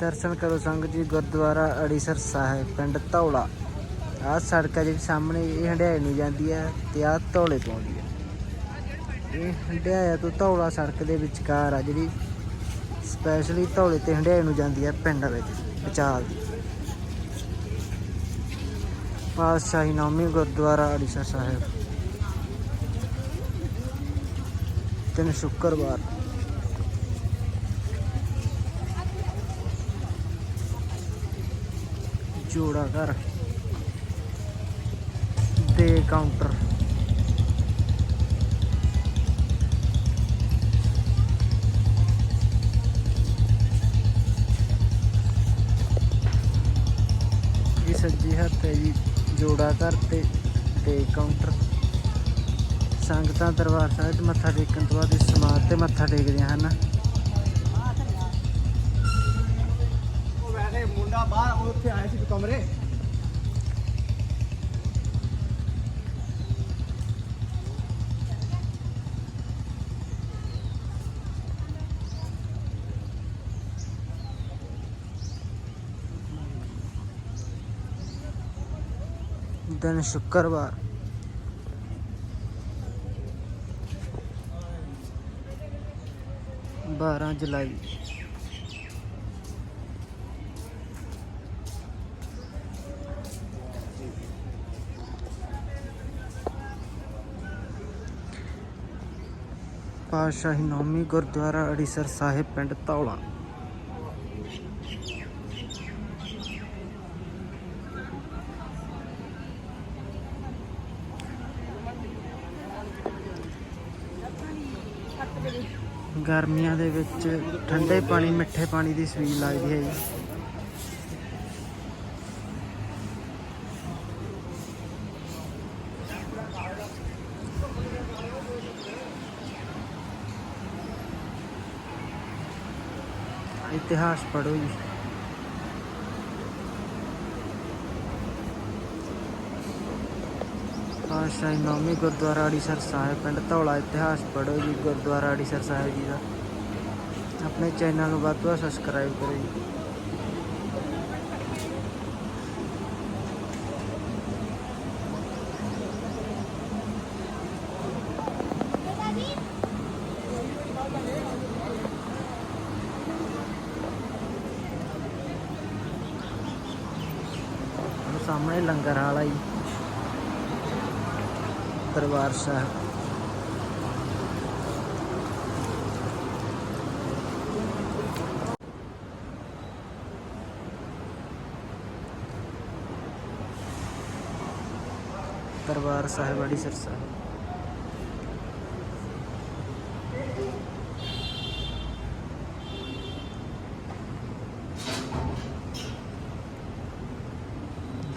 ਦਰਸ਼ਨ ਕਰੋ ਸੰਗਤ ਜੀ ਗੁਰਦੁਆਰਾ ਅੜੀਸਰ ਸਾਹਿਬ, ਪਿੰਡ ਧੌਲਾ। ਆਹ ਸੜਕ ਹੈ ਜਿਹੜੀ ਸਾਹਮਣੇ, ਇਹ ਹੰਡਿਆਏ ਨੂੰ ਜਾਂਦੀ ਹੈ ਤੇ ਆਹ ਧੌਲੇ ਤੋਂ ਆਉਂਦੀ ਹੈ। ਇਹ ਹੰਡਿਆਇਆ ਤੋਂ ਧੌਲਾ ਸੜਕ ਦੇ ਵਿਚਕਾਰ ਆ ਜਿਹੜੀ ਸਪੈਸ਼ਲੀ ਧੌਲੇ ਤੇ ਹੰਡਿਆਏ ਨੂੰ ਜਾਂਦੀ ਹੈ ਪਿੰਡ ਵਿੱਚ, ਵਿਚਾਲ ਦੀ। ਪਾਤਸ਼ਾਹੀ ਨੌਮੀ ਗੁਰਦੁਆਰਾ ਅੜੀਸਰ ਸਾਹਿਬ। ਤਿੰਨ ਸ਼ੁੱਕਰਵਾਰ। ਜੋੜਾ ਘਰ ਦੇ ਕਾਊਂਟਰ ਇਹ ਸੱਜੇ ਹੱਥ ਹੈ ਜੀ, ਜੋੜਾ ਘਰ ਤੇ ਤੇ ਕਾਊਂਟਰ ਸੰਗਤਾਂ ਦਰਬਾਰ ਸਾਹਿਬ 'ਚ ਮੱਥਾ ਟੇਕਣ ਤੋਂ ਬਾਅਦ ਇਸ ਸਮਾਧ ਤੇ ਮੱਥਾ ਟੇਕਦੀਆਂ ਹਨ। ਉੱਥੇ ਦਿਨ ਸ਼ੁੱਕਰਵਾਰ। ਬਾਰਾਂ ਜੁਲਾਈ। ਪਾਤਸ਼ਾਹੀ ਨੌਮੀ ਗੁਰਦੁਆਰਾ ਅੜੀਸਰ ਸਾਹਿਬ, ਪਿੰਡ ਧੌਲਾ। ਗਰਮੀਆਂ ਦੇ ਵਿੱਚ ਠੰਡੇ ਪਾਣੀ, ਮਿੱਠੇ ਪਾਣੀ ਦੀ ਸਵੀਲ ਲੱਗਦੀ ਹੈ ਜੀ। ਇਤਿਹਾਸ ਪੜ੍ਹੋ ਜੀ ਪਾਤਸ਼ਾਹੀ ਨੌਮੀ ਗੁਰਦੁਆਰਾ ਅੜੀਸਰ ਸਾਹਿਬ ਪਿੰਡ ਧੌਲਾ ਇਤਿਹਾਸ ਪੜ੍ਹੋ ਜੀ ਗੁਰਦੁਆਰਾ ਅੜੀਸਰ ਸਾਹਿਬ ਜੀ ਦਾ ਆਪਣੇ ਚੈਨਲ ਨੂੰ ਵੱਧ ਤੋਂ ਵੱਧ ਸਬਸਕ੍ਰਾਈਬ ਕਰੋ ਜੀ ਸਾਹਮਣੇ ਲੰਗਰ ਵਾਲਾ ਹੀ। ਦਰਬਾਰ ਸਾਹਿਬ। ਦਰਬਾਰ ਸਾਹਿਬ ਅੜੀ ਸਰਸਾ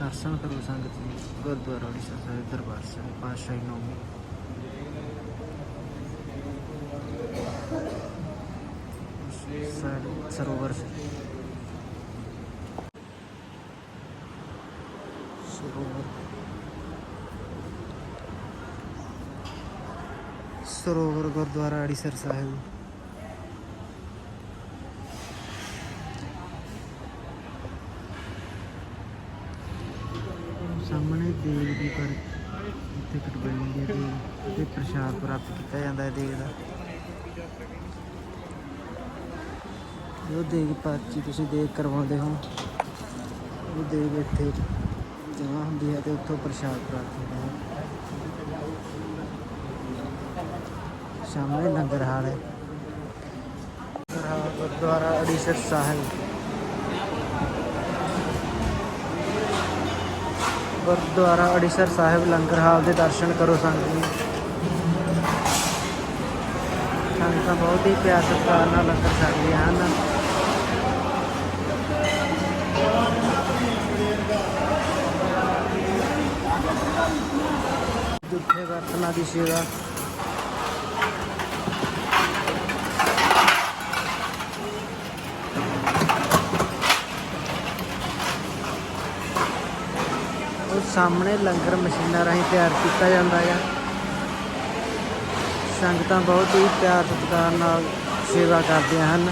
ਦਰਸ਼ਨ ਕਰੋ ਸੰਗਤ ਜੀ ਗੁਰਦੁਆਰਾ ਅੜੀਸਰ ਸਾਹਿਬ ਦਰਬਾਰ ਸਾਹਿਬ ਪਾਤਸ਼ਾਹੀ ਨੌਮੀ ਸਰ- ਸਰੋਵਰ ਸਰੋਵਰ ਸਰੋਵਰ ਗੁਰਦੁਆਰਾ ਅੜੀਸਰ ਸਾਹਿਬ ਦੀ ਪਰ ਇੱਥੇ ਕਟਵਾਈ ਹੈ ਤੇ ਪ੍ਰਸ਼ਾਦ ਪ੍ਰਾਪਤ ਕੀਤਾ ਜਾਂਦਾ ਹੈ ਦੇਗ ਦਾ। ਉਹ ਦੇਗ ਪਾਚੀ ਤੁਸੀਂ ਦੇਗ ਕਰਵਾਉਂਦੇ ਹੋ। ਉਹ ਦੇਗ ਇੱਥੇ ਜਮ੍ਹਾਂ ਹੁੰਦੀ ਹੈ ਤੇ ਉੱਥੋਂ ਪ੍ਰਸ਼ਾਦ ਪ੍ਰਾਪਤ ਹੁੰਦਾ ਹੈ। ਸਾਹਮਣੇ ਲੰਗਰ ਹਾਲ ਹੈ। ਗੁਰਦੁਆਰਾ ਅੜੀਸਰ ਸਾਹਿਬ। ਗੁਰਦੁਆਰਾ ਅੜੀਸਰ ਸਾਹਿਬ ਲੰਗਰ ਹਾਲ ਦੇ ਦਰਸ਼ਨ ਕਰੋ ਸੰਗਤ ਜੀ। ਸੰਗਤਾਂ ਬਹੁਤ ਹੀ ਪਿਆਰ ਸਤਿਕਾਰ ਨਾਲ ਲੰਗਰ ਛਕਦੀਆਂ ਹਨ। ਜੁੱਠੇ ਬਰਤਨਾਂ ਦੀ ਸੇਵਾ ਉਹ ਸਾਹਮਣੇ ਲੰਗਰ ਮਸ਼ੀਨਾਂ ਰਾਹੀਂ ਤਿਆਰ ਕੀਤਾ ਜਾਂਦਾ ਹੈ ਸੰਗਤਾਂ ਬਹੁਤ ਹੀ ਪਿਆਰ ਸਤਿਕਾਰ ਨਾਲ ਸੇਵਾ ਕਰਦੀਆਂ ਹਨ।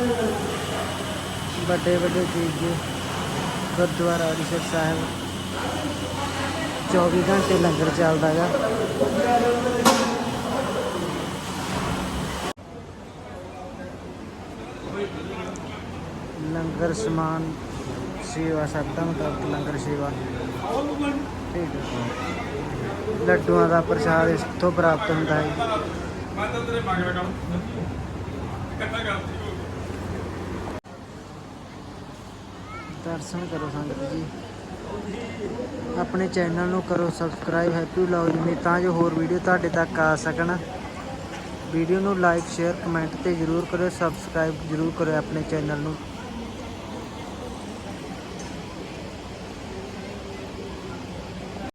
Thank you. ਵੱਡੇ ਵੱਡੇ ਚੀਜ਼ੇ ਗੁਰਦੁਆਰਾ ਅੜੀਸਰ ਸਾਹਿਬ 24 ਘੰਟੇ ਲੰਗਰ ਚੱਲਦਾ ਹੈਗਾ ਲੰਗਰ ਸਮਾਨ, ਸੇਵਾ ਸਰਦਾ ਮੁਤਾਬਕ ਲੰਗਰ ਸੇਵਾ। ਠੀਕ ਹੈ। ਲੱਡੂਆਂ ਦਾ ਪ੍ਰਸ਼ਾਦ ਇੱਥੋਂ ਪ੍ਰਾਪਤ ਹੁੰਦਾ ਹੈ। ਮੈਂ ਤਾਂ ਤੇਰੇ ਮਗਰ ਕੰਮ। ਕਿੰਨਾ ਕਰਦੀ ਦਰਸ਼ਨ ਕਰੋ ਸੰਗਤ ਜੀ। ਆਪਣੇ ਚੈਨਲ ਨੂੰ ਕਰੋ ਸਬਸਕ੍ਰਾਈਬ ਹੈਪੀ ਵਲੌਗ ਜੀ ਤਾਂ ਜੋ ਹੋਰ ਵੀਡੀਓ ਤੁਹਾਡੇ ਤੱਕ ਆ ਸਕਣ। ਵੀਡੀਓ ਨੂੰ ਲਾਈਕ ਸ਼ੇਅਰ ਕਮੈਂਟ ਤੇ ਜਰੂਰ ਕਰੋ ਸਬਸਕ੍ਰਾਈਬ ਜਰੂਰ ਕਰੋ ਆਪਣੇ ਚੈਨਲ ਨੂੰ।